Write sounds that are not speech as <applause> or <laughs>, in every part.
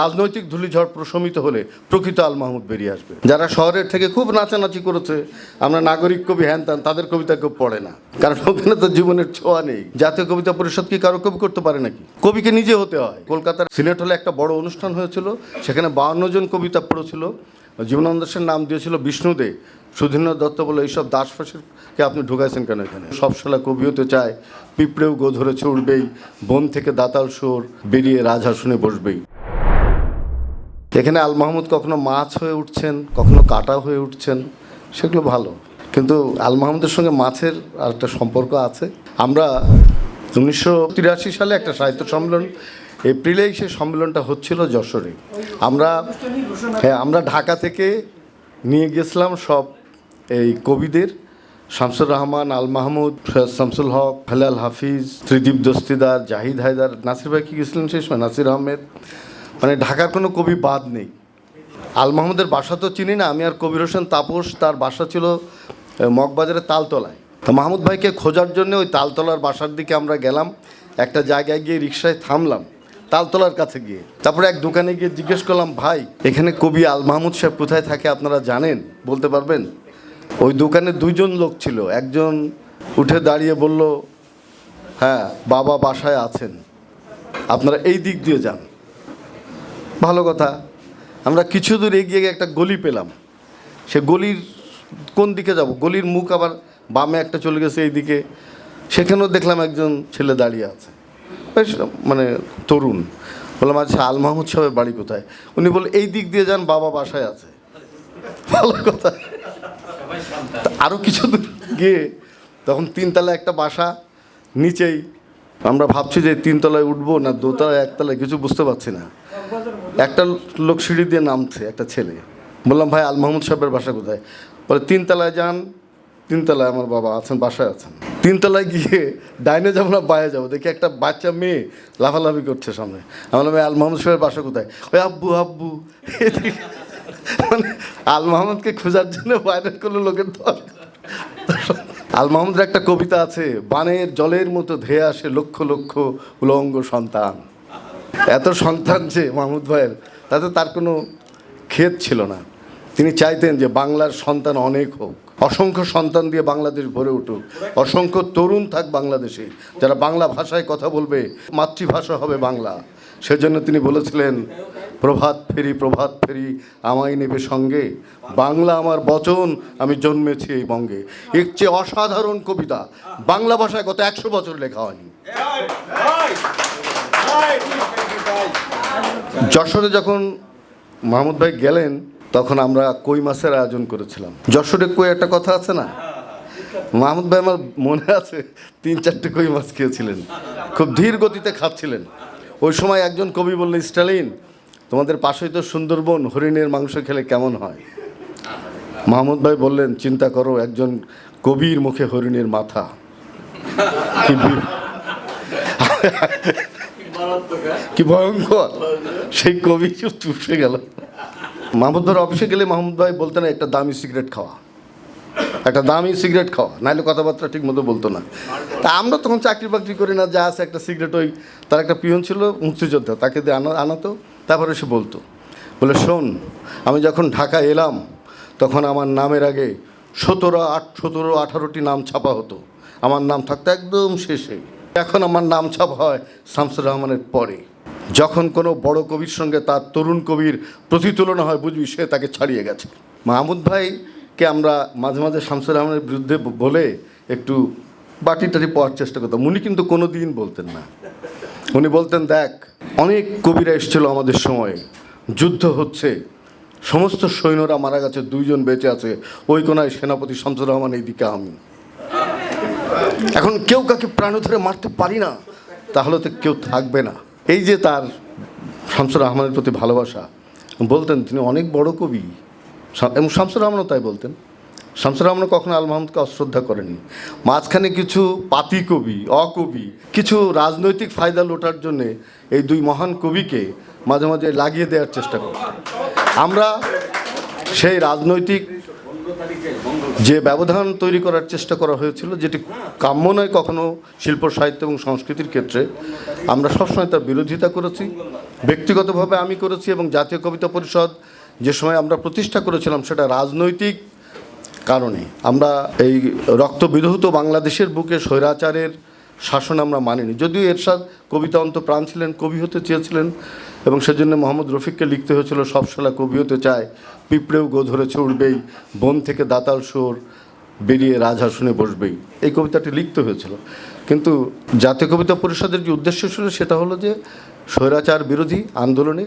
রাজনৈতিক ধূলিঝড় প্রশমিত হলে প্রকৃত আল মাহমুদ বেরিয়ে আসবে। যারা শহরের থেকে খুব নাচানাচি করেছে, আমরা নাগরিক কবি হ্যান ত্যান, তাদের কবিতা কেউ পড়ে না। কারণ ওখানে তো জীবনের ছোঁয়া নেই। জাতীয় কবিতা পরিষদ কি কারও কবি করতে পারে নাকি? কবিকে নিজে হতে হয়। কলকাতার সিনেট হলে একটা বড় অনুষ্ঠান হয়েছিল, সেখানে বাউন্ন জন কবিতা পড়েছিল। জীবনানন্দ সেন নাম দিয়েছিল বিষ্ণুদে সুধীন্দ্র দত্ত বলে এইসব দাসফাসেরকে আপনি ঢুকাইছেন কেন এখানে? সব শালা কবি হতে চায়, পিঁপড়েও গো ধরেছে উঠবেই বন থেকে দাতাল সুর বেরিয়ে রাজহাসনে বসবেই। এখানে আল মাহমুদ কখনো মাছ হয়ে উঠছেন, কখনো কাটা হয়ে উঠছেন, সেগুলো ভালো। কিন্তু আল মাহমুদের সঙ্গে মাছের আর একটা সম্পর্ক আছে। আমরা উনিশশো তিরাশি সালে একটা সাহিত্য সম্মেলন, এপ্রিলেই সে সম্মেলনটা হচ্ছিল যশোরে। আমরা হ্যাঁ আমরা ঢাকা থেকে নিয়ে গেছিলাম সব এই কবিদের। শামসুর রহমান, আল মাহমুদ সৈয়দ শামসুল হক, হেলাল হাফিজ, ত্রিদীপ দস্তিদার, জাহিদ হায়দার, নাসির ভাই কি গেছিলেন সেই সময়? নাসির আহমেদ। মানে ঢাকার কোনো কবি বাদ নেই। আল মাহমুদের বাসা তো চিনি না, আমি আর কবির হোসেন তাপস, তার বাসা ছিল মগবাজারের তালতলায়। তো মাহমুদ ভাইকে খোঁজার জন্য ওই তালতলার বাসার দিকে আমরা গেলাম, একটা জায়গায় গিয়ে রিক্সায় থামলাম, তালতলার কাছে গিয়ে। তারপরে এক দোকানে গিয়ে জিজ্ঞেস করলাম, ভাই, এখানে কবি আল মাহমুদ সাহেব কোথায় থাকে আপনারা জানেন? বলতে পারবেন? ওই দোকানে দুইজন লোক ছিল, একজন উঠে দাঁড়িয়ে বলল হ্যাঁ বাবা বাসায় আছেন, আপনারা এই দিক দিয়ে যান। ভালো কথা। আমরা কিছু দূর এগিয়ে গিয়ে একটা গলি পেলাম। সে গলির কোন দিকে যাব? গলির মুখ আবার বামে একটা চলে গেছে এই দিকে সেখানেও দেখলাম একজন ছেলে দাঁড়িয়ে আছে। বেশ মানে তরুণ। বললাম আচ্ছা আল মাহমুদ সাহেবের বাড়ি কোথায়? উনি বলে এই দিক দিয়ে যান, বাবা বাসায় আছে। ভালো কথা। আরও কিছু দূর গিয়ে তখন তিনতলা একটা বাসা, নিচেই। আমরা ভাবছি যে তিনতলায় উঠবো না, দোতলায়, একতলায়, কিছু বুঝতে পারছি না। একটা লোক সিঁড়ি দিয়ে নামছে, একটা ছেলে। বললাম, ভাই, আল মাহমুদ সাহেবের বাসা কোথায়? বলে, তিনতলায় যান, তিনতলায় আমার বাবা আছেন, বাসায় আছেন। তিনতলায় গিয়ে ডাইনে যাব না বাইরে যাব? দেখি একটা বাচ্চা মেয়ে লাফালাফি করছে সামনে। আমি বললাম আল মাহমুদ সাহেবের বাসা কোথায়? ওই আব্বু আব্বু। মানে <laughs> আল মাহমুদকে খোঁজার জন্য বাইরের কোনো লোকের দরকার। আল মাহমুদের একটা কবিতা আছে, বানের জলের মতো ধেয়ে আসে লক্ষ লক্ষ উলঙ্গ সন্তান। এত সন্তান যে মাহমুদ ভাইয়ের, তাতে তার কোনো ক্ষেত ছিল না। তিনি চাইতেন যে বাংলার সন্তান অনেক হোক, অসংখ্য সন্তান দিয়ে বাংলাদেশ ভরে উঠুক, অসংখ্য তরুণ থাক বাংলাদেশে, যারা বাংলা ভাষায় কথা বলবে, মাতৃভাষা হবে বাংলা। সেজন্য তিনি বলেছিলেন, প্রভাত ফেরি প্রভাত ফেরি, আমায় নেবে সঙ্গে। বাংলা আমার বচন, আমি জন্মেছি এই বঙ্গে। এর চেয়ে অসাধারণ কবিতা বাংলা ভাষায় গত একশো বছর লেখা হয়নি। যশোরে যখন মাহমুদ ভাই গেলেন, তখন আমরা কই মাছের আয়োজন করেছিলাম। যশোরে কই একটা কথা আছে না? মাহমুদ ভাই আমার মনে আছে, তিন চারটে কই মাছ খেয়েছিলেন। খুব ধীর গতিতে খাচ্ছিলেন। ওই সময় একজন কবি বললেন, স্টালিন, তোমাদের পাশেই তো সুন্দরবন, হরিণের মাংস খেলে কেমন হয়? মাহমুদ ভাই বললেন, চিন্তা করো, একজন কবির মুখে হরিণের মাথা। কি ভয়ঙ্কর? সেই কবি চুপ চুপসে গেল। মাহমুদ ভাইয়ের অফিসে গেলে মাহমুদ ভাই বলতেন একটা দামি সিগারেট খাওয়া। একটা দামি সিগারেট খাওয়া। নাহলে কথাবার্তা ঠিক মতো বলতো না। তা আমরা তখন চাকরি বাকরি করি না, যা আছে একটা সিগারেট ওই তার একটা পিয়ন ছিল, মুক্তিযোদ্ধা, তাকে দিয়ে আনা আনাতো। তারপরে সে বলতো, বলে, শোন, আমি যখন ঢাকা এলাম, তখন আমার নামের আগে সতেরো আট সতেরো আঠারোটি নাম ছাপা হতো। আমার নাম থাকতো একদম শেষে। এখন আমার নাম ছাপা হয় শামসুর রহমানের পরে। যখন কোনো বড় কবির সঙ্গে তার তরুণ কবির প্রতিতুলনা হয়, বুঝবি, সে তাকে ছাড়িয়ে গেছে। মাহমুদ ভাইকে আমরা মাঝে মাঝে শামসুর রহমানের বিরুদ্ধে বলে একটু বাটি টাটি পাওয়ার চেষ্টা করতাম। উনি কিন্তু কোনো দিন বলতেন না। উনি বলতেন, দেখ, অনেক কবিরা এসেছিল আমাদের সময়ে। যুদ্ধ হচ্ছে। সমস্ত সৈন্যরা মারা গেছে, দুইজন বেঁচে আছে। ওই কোনায় সেনাপতি শামসুর রহমান, এইদিকে আমি। এখন কেউ কাকে প্রাণ ধরে মারতে পারি না, তাহলে তো কেউ থাকবে না। এই যে তার শামসুর রহমানের প্রতি ভালোবাসা, বলতেন তিনি অনেক বড় কবি। এবং শামসুর রহমানও তাই বলতেন। শামসুর রহমান কখনো আল মাহমুদকে অশ্রদ্ধা করেননি মাঝখানে কিছু পাতি কবি, অকবি, কিছু রাজনৈতিক ফায়দা লোটার জন্যে এই দুই মহান কবিকে মাঝে মাঝে লাগিয়ে দেওয়ার চেষ্টা করতেন। আমরা সেই রাজনৈতিক যে ব্যবধান তৈরি করার চেষ্টা করা হয়েছিল, যেটি কাম্য নয় কখনো শিল্প, সাহিত্য এবং সংস্কৃতির ক্ষেত্রে, আমরা সবসময় তার বিরোধিতা করেছি, ব্যক্তিগতভাবে আমি করেছি এবং জাতীয় কবিতা পরিষদ যে সময় আমরা প্রতিষ্ঠা করেছিলাম সেটা রাজনৈতিক কারণে। আমরা এই রক্ত বিধৌত বাংলাদেশের বুকে স্বৈরাচারের শাসন আমরা মানিনি। যদিও এরশাদ কবিতা অন্ত প্রাণ ছিলেন, কবি হতে চেয়েছিলেন এবং সেজন্য মোহাম্মদ রফিককে লিখতে হয়েছিল, সব শালা কবি হতে চায়। পিঁপড়েও গো ধরেছে উঠবেই বন থেকে দাতাল সোর বেরিয়ে রাজহাসনে বসবেই। এই কবিতাটি লিখতে হয়েছিল। কিন্তু জাতীয় কবিতা পরিষদের যে উদ্দেশ্য ছিল সেটা হলো যে স্বৈরাচার বিরোধী আন্দোলনে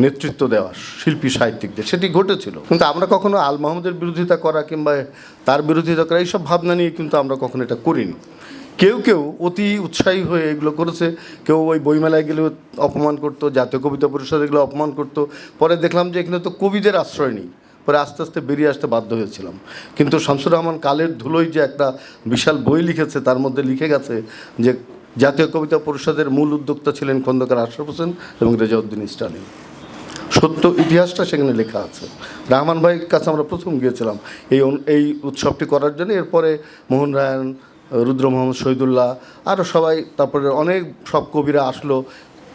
নেতৃত্ব দেওয়া শিল্পী সাহিত্যিকদের। সেটি ঘটেছিল। কিন্তু আমরা কখনো আল মাহমুদের বিরোধিতা করা কিংবা তার বিরোধিতা করা, এইসব ভাবনা নিয়ে কিন্তু আমরা কখনো এটা করিনি। কেউ কেউ অতি উৎসাহী হয়ে এগুলো করেছে। কেউ ওই বইমেলায় গেলেও অপমান করতো, জাতীয় কবিতা পরিষদ এগুলো অপমান করতো। পরে দেখলাম যে এখানে তো কবিদের আশ্রয় নেই। পরে আস্তে আস্তে বেরিয়ে আসতে বাধ্য হয়েছিলাম। কিন্তু শামসুর রহমান কালের ধুলোই যে একটা বিশাল বই লিখেছে, তার মধ্যে লিখে গেছে যে, জাতীয় কবিতা পরিষদের মূল উদ্যোক্তা ছিলেন খন্দকার আশরাফ হোসেন এবং রেজাউদ্দিন স্টালিন সত্য ইতিহাসটা সেখানে লেখা আছে। রহমান ভাইয়ের কাছে আমরা প্রথম গিয়েছিলাম এই এই উৎসবটি করার জন্য। এরপরে মোহন রায়ন রুদ্র মোহাম্মদ শহীদুল্লাহ আরও সবাই, তারপরে অনেক সব কবিরা আসলো,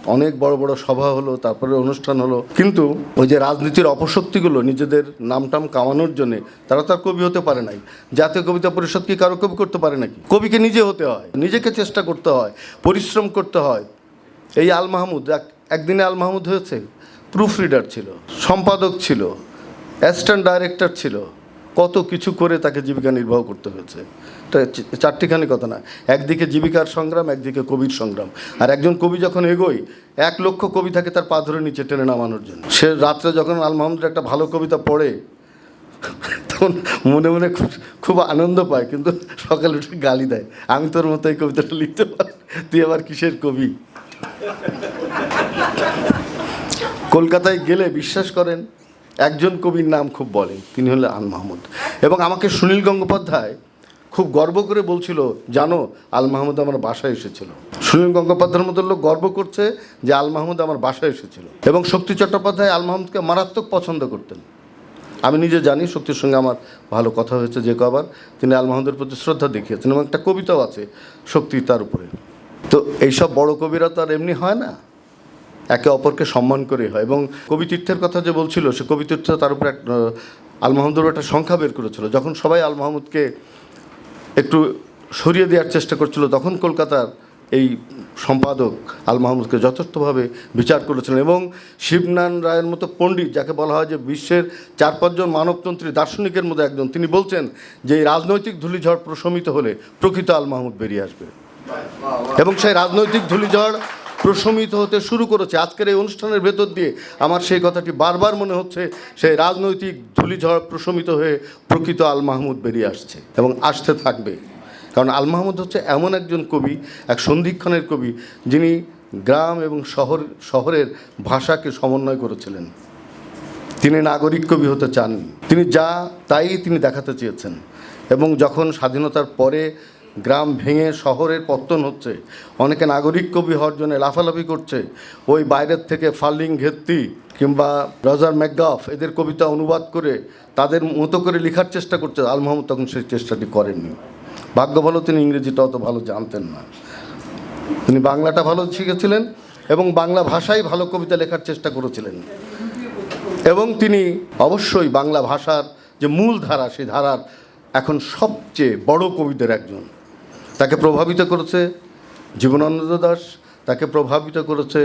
অনেক বড় বড় সভা হলো, তারপরে অনুষ্ঠান হলো। কিন্তু ওই যে রাজনীতির অপশক্তিগুলো, নিজেদের নামটাম কামানোর জন্য, তারা তো আর কবি হতে পারে নাই। জাতীয় কবিতা পরিষদ কি কারও কবি করতে পারে নাকি? কবিকে নিজে হতে হয়, নিজেকে চেষ্টা করতে হয়, পরিশ্রম করতে হয়। এই আল মাহমুদ, এক- একদিনে আল মাহমুদ হয়েছে? প্রুফ রিডার ছিল, সম্পাদক ছিল, অ্যাসিস্ট্যান্ট ডাইরেক্টর ছিল কত কিছু করে তাকে জীবিকা নির্বাহ করতে হয়েছে। এটা চারটিখানি কথা না। একদিকে জীবিকার সংগ্রাম, একদিকে কবির সংগ্রাম। আর একজন কবি যখন এগোয়, এক লক্ষ কবি থাকে তার পা ধরে নিচে টেনে নামানোর জন্য। সে রাত্রে যখন আল মাহমুদের একটা ভালো কবিতা পড়ে, তখন মনে মনে খুব খুব আনন্দ পায়, কিন্তু সকালে উঠে গালি দেয়। আমি তোর মতো এই কবিতাটা লিখতে পারি, তুই আবার কিসের কবি? কলকাতায় গেলে বিশ্বাস করেন একজন কবির নাম খুব বলেন, তিনি হলেন আল মাহমুদ। এবং আমাকে সুনীল গঙ্গোপাধ্যায় খুব গর্ব করে বলছিল, জানো, আল মাহমুদ আমার বাসায় এসেছিল। সুনীল গঙ্গোপাধ্যায়ের মতো লোক গর্ব করছে যে আল মাহমুদ আমার বাসায় এসেছিল। এবং শক্তি চট্টোপাধ্যায় আল মাহমুদকে মারাত্মক পছন্দ করতেন। আমি নিজে জানি শক্তির সঙ্গে আমার ভালো কথা হয়েছে যে কবার। তিনি আল মাহমুদের প্রতি শ্রদ্ধা দেখিয়েছেন এবং একটা কবিতাও আছে শক্তি তার উপরে। তো এইসব বড় কবিরা তো আর এমনি হয় না। একে অপরকে সম্মান করে হয়। এবং কবিতীর্থের কথা যে বলছিল, সে কবিতীর্থ তার উপরে এক আল মাহমুদের একটা সংখ্যা বের করেছিল। যখন সবাই আল মাহমুদকে একটু সরিয়ে দেওয়ার চেষ্টা করছিল, তখন কলকাতার এই সম্পাদক আল মাহমুদকে যথার্থভাবে বিচার করেছিলেন এবং শিবনারায়ণ রায়ের মতো পণ্ডিত, যাকে বলা হয় যে বিশ্বের চার পাঁচজন মানবতন্ত্রী দার্শনিকের মধ্যে একজন, তিনি বলছেন যে এই রাজনৈতিক ধূলিঝড় প্রশমিত হলে প্রকৃত আল মাহমুদ বেরিয়ে আসবে। এবং সেই রাজনৈতিক ধূলিঝড় প্রশমিত হতে শুরু করেছে। আজকের এই অনুষ্ঠানের ভেতর দিয়ে আমার সেই কথাটি বারবার মনে হচ্ছে, সেই রাজনৈতিক ধূলিঝড় প্রশমিত হয়ে প্রকৃত আল মাহমুদ বেরিয়ে আসছে এবং আসতে থাকবে। কারণ আল মাহমুদ হচ্ছে এমন একজন কবি, এক সন্ধিক্ষণের কবি, যিনি গ্রাম এবং শহর, শহরের ভাষাকে সমন্বয় করেছিলেন। তিনি নাগরিক কবি হতে চাননি। তিনি যা, তাই তিনি দেখাতে চেয়েছেন। এবং যখন স্বাধীনতার পরে গ্রাম ভেঙে শহরের পত্তন হচ্ছে। অনেকে নাগরিক কবি হওয়ার জন্য লাফালাফি করছে। ওই বাইরের থেকে ফার্লিং ঘেত্তি কিংবা রজার ম্যাকগাফ এদের কবিতা অনুবাদ করে তাদের মতো করে লেখার চেষ্টা করছে। আল মাহমুদ তখন সেই চেষ্টাটি করেননি। ভাগ্য ভালো, তিনি ইংরেজিটা অত ভালো জানতেন না। তিনি বাংলাটা ভালো শিখেছিলেন এবং বাংলা ভাষায় ভালো কবিতা লেখার চেষ্টা করেছিলেন। এবং তিনি অবশ্যই বাংলা ভাষার যে মূল ধারা, সেই ধারার এখন সবচেয়ে বড় কবিদের একজন। তাকে প্রভাবিত করেছে জীবনানন্দ দাস, তাকে প্রভাবিত করেছে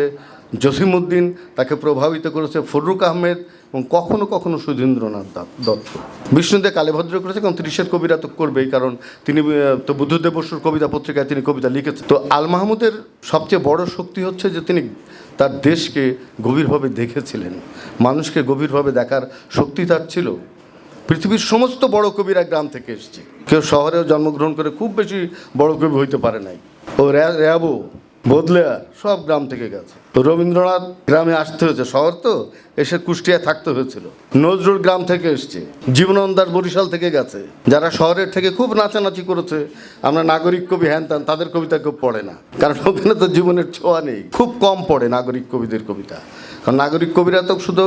জসিমউদ্দিন, তাকে প্রভাবিত করেছে ফররুক আহমেদ এবং কখনো কখনো সুধীন্দ্রনাথ দত্ত। বিষ্ণুদে কালীভদ্র করেছে কারণ ত্রিশের কবিরা তো করবেই, কারণ তিনি তো বুদ্ধদেব বসুর কবিতা পত্রিকায় তিনি কবিতা লিখেছেন। তো আল মাহমুদের সবচেয়ে বড় শক্তি হচ্ছে যে তিনি তার দেশকে গভীরভাবে দেখেছিলেন। মানুষকে গভীরভাবে দেখার শক্তি তার ছিল। পৃথিবীর সমস্ত বড় কবিরা গ্রাম থেকে এসছে। কেউ শহরেও জন্মগ্রহণ করে খুব বেশি বড় কবি হইতে পারে নাই। ও র্যা- বদলেয়ার সব গ্রাম থেকে গেছে। তো রবীন্দ্রনাথ গ্রামে আসতে হয়েছে শহর তো এসে কুষ্টিয়ায় থাকতে হয়েছিল। নজরুল গ্রাম থেকে এসছে জীবনানন্দার বরিশাল থেকে গেছে। যারা শহরের থেকে খুব নাচানাচি করেছে আমরা নাগরিক কবি হ্যান ত্যান তাদের কবিতা কেউ পড়ে না। কারণ ওখানে তো জীবনের ছোঁয়া নেই খুব কম পড়ে নাগরিক কবিদের কবিতা। কারণ নাগরিক কবিরা তো শুধু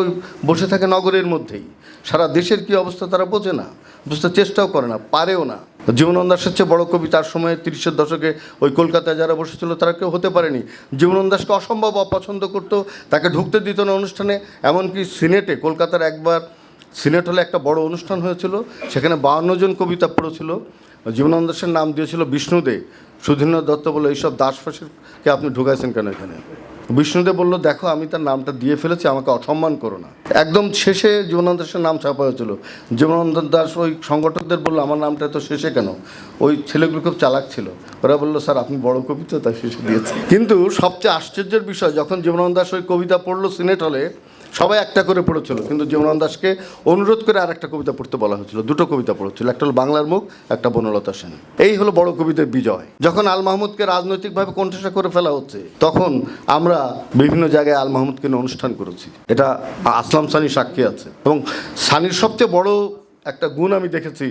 বসে থাকে নগরের মধ্যেই। সারা দেশের কি অবস্থা তারা বোঝে না বুঝতে চেষ্টাও করে না পারেও না। জীবনানন্দ দাসের চেয়ে বড় কবি তার সময়ে তিরিশের দশকে ওই কলকাতায় যারা বসেছিল তারা কেউ হতে পারেনি। জীবনানন্দ দাসকে অসম্ভব অপছন্দ করতো, তাকে ঢুকতে দিত না অনুষ্ঠানে, এমনকি সিনেটে, কলকাতার একবার সিনেট হলে একটা বড় অনুষ্ঠান হয়েছিল, সেখানে বাউন্ন জন কবিতা পড়েছিল। জীবনানন্দ দাসের নাম দিয়েছিল বিষ্ণুদে। সুধীন্দ্র দত্ত বলে এইসব দাস ফাঁসিকে আপনি ঢুকাইছেন কেন এখানে? বিষ্ণুদেব বলল, দেখো, আমি তার নামটা দিয়ে ফেলেছি, আমাকে অসম্মান করো না। একদম শেষে জীবনানন্দ দাসের নাম ছাপা হয়েছিল। জীবনানন্দ দাস ওই সংগঠকদের বলল, আমার নামটা তো শেষে কেন? ওই ছেলেগুলো খুব চালাক ছিল। ওরা বলল, স্যার, আপনি বড় কবি তো তাই শেষে দিয়েছে। কিন্তু সবচেয়ে আশ্চর্যের বিষয়, যখন জীবনানন্দ দাস ওই কবিতা পড়ল সিনেট হলে সবাই একটা করে পড়েছিল, কিন্তু জীবনানন্দ দাসকে অনুরোধ করে আর একটা কবিতা পড়তে বলা হয়েছিল, দুটো কবিতা পড়েছিল, একটা হলো বাংলার মুখ, একটা বনলতা সেন। এই হলো বড় কবিদের বিজয়। যখন আল মাহমুদকে রাজনৈতিকভাবে কণ্ঠেসা করে ফেলা হচ্ছে, তখন আমরা বিভিন্ন জায়গায় আল মাহমুদকে নিয়ে অনুষ্ঠান করেছি। এটা আসলাম সানি সাক্ষী আছে। এবং সানির সবচেয়ে বড় একটা গুণ আমি দেখেছি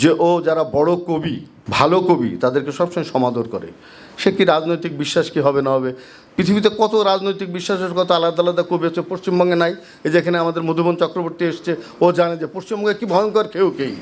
যে ও যারা বড় কবি ভালো কবি, তাদেরকে সবসময় সমাদর করে। সে কি রাজনৈতিক বিশ্বাস কি হবে না হবে? পৃথিবীতে কত রাজনৈতিক বিশ্বাসের কথা আলাদা আলাদা কবি আছে? পশ্চিমবঙ্গে নাই। এই যেখানে আমাদের মধুবন চক্রবর্তী এসছে, ও জানে যে পশ্চিমবঙ্গে কি ভয়ঙ্কর কেউ কেই